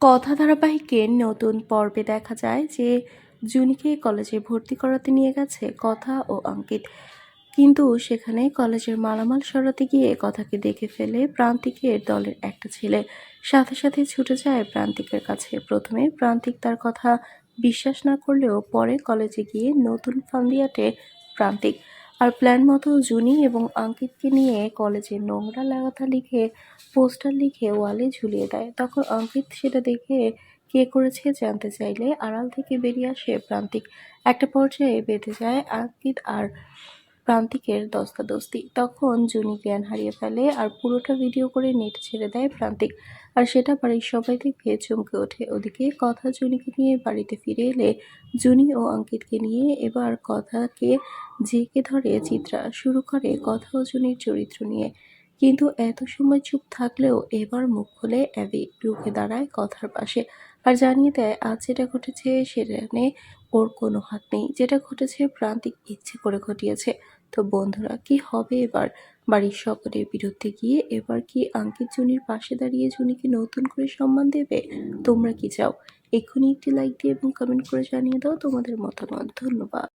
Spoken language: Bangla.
কথা ধারাবাহিকের নতুন পর্বে দেখা যায় যে জুনিকে কলেজে ভর্তি করাতে নিয়ে গেছে কথা ও অঙ্কিত। কিন্তু সেখানে কলেজের মালামাল সরাতে গিয়ে কথাকে দেখে ফেলে প্রান্তিকের দলের একটা ছেলে। সাথে সাথে ছুটে যায় প্রান্তিকের কাছে। প্রথমে প্রান্তিক তার কথা বিশ্বাস না করলেও পরে কলেজে গিয়ে নতুন ফান্দিয়াটে প্রান্তিক। আর প্ল্যান মতো জুনি এবং অঙ্কিতকে নিয়ে কলেজে নোংরা লাগাতা লিখে, পোস্টার লিখে ওয়ালে ঝুলিয়ে দেয়। তখন অঙ্কিত সেটা দেখে কে করেছে জানতে চাইলে আড়াল থেকে বেরিয়ে আসে প্রান্তিক। একটা পর্যায়ে বেঁধে যায় অঙ্কিত আর প্রান্তিকের দস্তাদস্তি। তখন জুনি জ্ঞান হারিয়ে ফেলে আর পুরোটা ভিডিও করে নেট ছেড়ে দেয় প্রান্তিক। আর সেটা বাড়ির সবাই দেখে চমকে ওঠে। ওদিকে কথা জুনিকে নিয়ে বাড়িতে ফিরে এলে জুনি ও অঙ্কিতকে নিয়ে এবার কথাকে জেকে ধরে চিত্রা। শুরু করে কথা ও জুনির চরিত্র নিয়ে। কিন্তু এত সময় চুপ থাকলেও এবার মুখ খুলে অ্যাবি রুখে দাঁড়ায় কথার পাশে আর জানিয়ে দেয়, আজ যেটা ঘটেছে সেখানে ওর কোনো হাত নেই। যেটা ঘটেছে প্রান্তিক ইচ্ছে করে ঘটিয়েছে। তো বন্ধুরা, কি হবে এবার? বাড়ির সকলের বিরুদ্ধে গিয়ে এবার কি আঙ্কিত জুনির পাশে দাঁড়িয়ে জুনিকে নতুন করে সম্মান দেবে? তোমরা কি চাও? এক্ষুনি একটি লাইক দিয়ে এবং কমেন্ট করে জানিয়ে দাও তোমাদের মতামত। ধন্যবাদ।